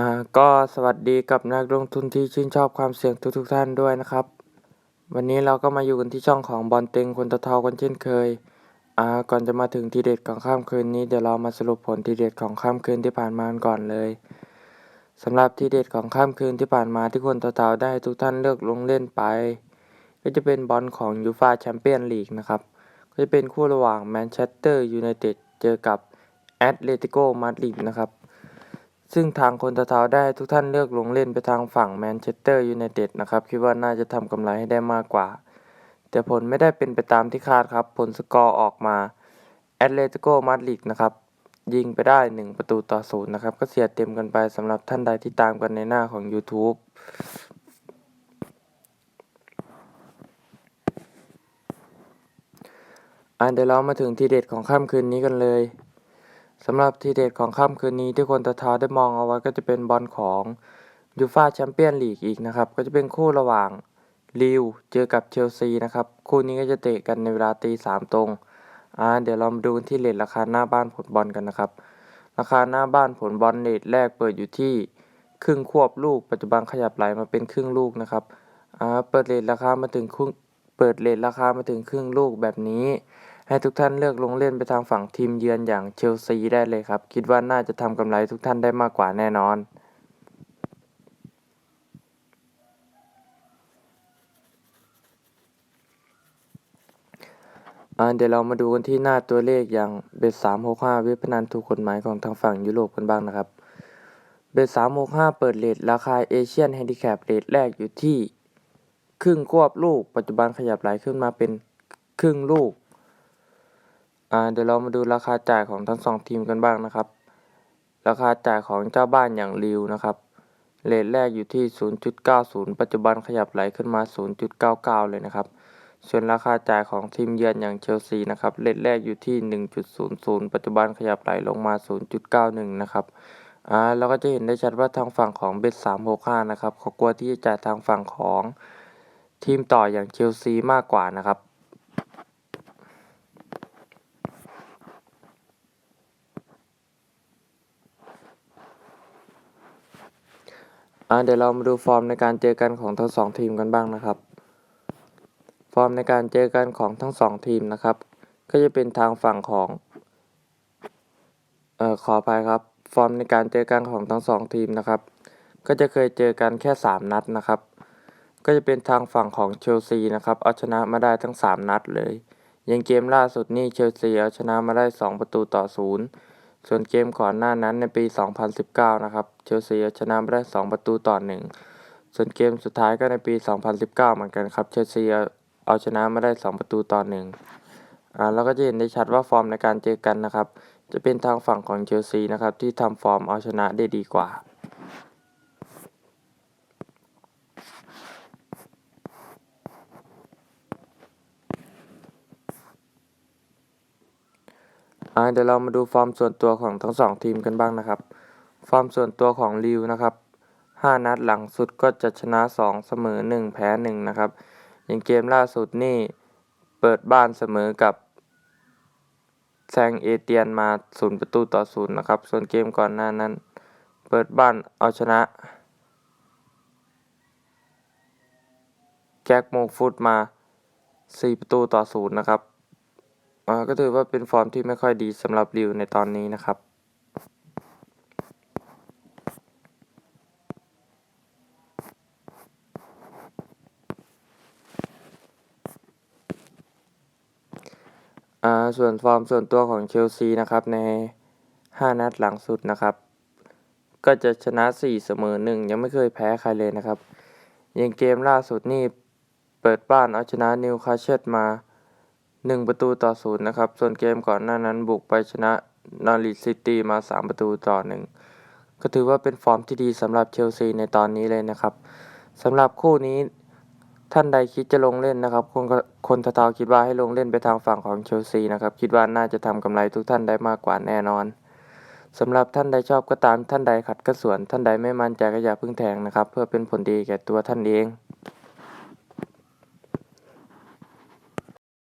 อ่า ก็สวัสดีกับนักลงทุนที่ชื่นชอบความเสี่ยงทุกๆท่านด้วยนะครับ วันนี้เราก็มาอยู่กันที่ช่องของบอลเต็งคนตะเทากันเช่นเคย อ่า ก่อนจะมาถึงทีเด็ดของข้ามคืนนี้เดี๋ยวเรามาสรุปผลทีเด็ดของข้ามคืนที่ผ่านมากันก่อนเลยสำหรับทีเด็ดของข้ามคืนที่ผ่านมาที่คนตะเทาได้ทุกท่านเลือกลงเล่นไป ก็จะเป็นบอลของยูฟาแชมเปี้ยนลีกนะครับ ก็จะเป็นคู่ระหว่างแมนเชสเตอร์ยูไนเต็ดเจอกับแอตเลติโกมาดริดนะครับ ซึ่งทางคนตะเทาได้ทุกท่านเลือกลงเล่นไปทางฝั่งแมนเชสเตอร์ยูไนเต็ดนะครับ คิดว่าน่าจะทำกำไรให้ได้มากกว่า แต่ผลไม่ได้เป็นไปตามที่คาดครับ ผลสกอร์ออกมาแอตเลติโกมาดริดนะครับ ยิงไปได้ 1 ประตูต่อศูนย์นะครับ ก็เสียเต็มกันไปสำหรับท่านใดที่ตามกันในหน้าของ YouTube อ่าเดี๋ยวเรามาถึงทีเด็ดของค่ำคืนนี้กันเลย สำหรับทีเด็ดของค่ำคืนนี้ที่คนตะทาได้มองเอาไว้ก็จะเป็นบอลของยูฟาแชมเปี้ยนลีกอีกนะครับ ก็จะเป็นคู่ระหว่างลิวเจอกับเชลซีนะครับ คู่นี้ก็จะเตะกันในเวลาตีสามตรงอ่าเดี๋ยวเรามาดูที่เลทราคาหน้าบ้านผลบอลกันนะครับ ราคาหน้าบ้านผลบอลเลทแรกเปิดอยู่ที่ครึ่งควบลูก ปัจจุบันขยับไหลมาเป็นครึ่งลูกนะครับอ่าเปิดเลทราคามาถึงครึ่งเปิดเลทราคามาถึงครึ่งลูกแบบนี้ ให้ทุกท่านเลือกลงเล่นไปทางฝั่งทีมเยือนอย่างเชลซีได้เลยครับ คิดว่าน่าจะทำกำไรทุกท่านได้มากกว่าแน่นอน เดี๋ยวเรามาดูกันที่หน้าตัวเลขอย่างเบสสามหกห้าเว็บพนันถูกกฎหมายของทางฝั่งยุโรปกันบ้างนะครับเบสสามหกห้าเปิดเลทราคาเอเชียนแฮนดิแคปเลทแรกอยู่ที่ ครึ่งควบลูก ปัจจุบันขยับไหลขึ้นมาเป็นครึ่งลูก อ่าเดี๋ยวเรามาดูราคาจ่ายของทั้งสองทีมกันบ้างนะครับ ราคาจ่ายของเจ้าบ้านอย่างริวนะครับเลทแรกอยู่ที่ 0.90 ปัจจุบันขยับไหลขึ้นมา 0.99 เลยนะครับ ส่วนราคาจ่ายของทีมเยือนอย่างเชลซีนะครับ เลทแรกอยู่ที่ 1.00 ปัจจุบันขยับไหลลงมา 0.91 นะครับ อ่า เราก็จะเห็นได้ชัดว่าทางฝั่งของเบส365 นะครับเขากลัวที่จะจ่ายทางฝั่งของทีมต่ออย่างเชลซีมากกว่านะครับ อ่าเดี๋ยวเรามาดูฟอร์มในการเจอกันของทั้งสองทีมกันบ้างนะครับ ฟอร์มในการเจอกันของทั้งสองทีมนะครับ ก็จะเป็นทางฝั่งของ เอ่อขออภัยครับ ฟอร์มในการเจอกันของทั้งสองทีมนะครับ ก็จะเคยเจอกันแค่ 3 นัดนะครับ ก็จะเป็นทางฝั่งของเชลซีนะครับ เอาชนะมาได้ทั้ง 3 นัดเลยย่างเกมล่าสุดนี่เชลซีเอาชนะมาได้ 2 ประตูต่อศูนย์ส่วนเกมก่อนหน้านั้นในปี 2019 นะครับ เชลซีเอาชนะมาได้2ประตูต่อ1ส่วนเกมสุดท้ายก็ในปี 2019 เหมือนกันครับ เชลซีเอาชนะมาได้ 2 ประตูต่อ1อ่าเราก็จะเห็นได้ชัดว่าฟอร์มในการเจอกันนะครับ จะเป็นทางฝั่งของเชลซีนะครับที่ทำฟอร์มเอาชนะได้ดีกว่าอ่าเดี๋ยวเรามาดูฟอร์มส่วนตัวของทั้งสองทีมกันบ้างนะครับ ฟอร์มส่วนตัวของลิวนะครับ 5 นัดหลังสุดก็จะชนะ 2 เสมอ 1 แพ้ 1 นะครับ อย่างเกมล่าสุดนี่เปิดบ้านเสมอกับแซงเอเตียนมา 0 ประตูต่อ 0 นะครับ ส่วนเกมก่อนหน้านั้น เปิดบ้านเอาชนะแจ็คโมฟุตมา 4 ประตูต่อ 0 นะครับก็ถือว่าเป็นฟอร์มที่ไม่ค่อยดีสำหรับริวในตอนนี้นะครับ อ่าส่วนฟอร์มส่วนตัวของเชลซีนะครับใน 5 นัดหลังสุดนะครับ ก็จะชนะ 4 เสมอ 1 ยังไม่เคยแพ้ใครเลยนะครับอย่างเกมล่าสุดนี่เปิดบ้านเอาชนะนิวคาสเซิลมา 1 ประตูต่อ0นะครับ ส่วนเกมก่อนหน้านั้นบุกไปชนะนอริซิตี้มา 3 ประตูต่อ 1 ก็ถือว่าเป็นฟอร์มที่ดีสำหรับเชลซีในตอนนี้เลยนะครับสำหรับคู่นี้ ท่านใดคิดจะลงเล่นนะครับ คนคนทะเทาคิดว่าให้ลงเล่นไปทางฝั่งของเชลซีนะครับ คิดว่าน่าจะทำกำไรทุกท่านได้มากกว่าแน่นอนสำหรับท่านใดชอบก็ตามท่านใดขัดก็สวน ท่านใดไม่มั่นใจก็อย่าพึ่งแทงนะครับ เพื่อเป็นผลดีแก่ตัวท่านเอง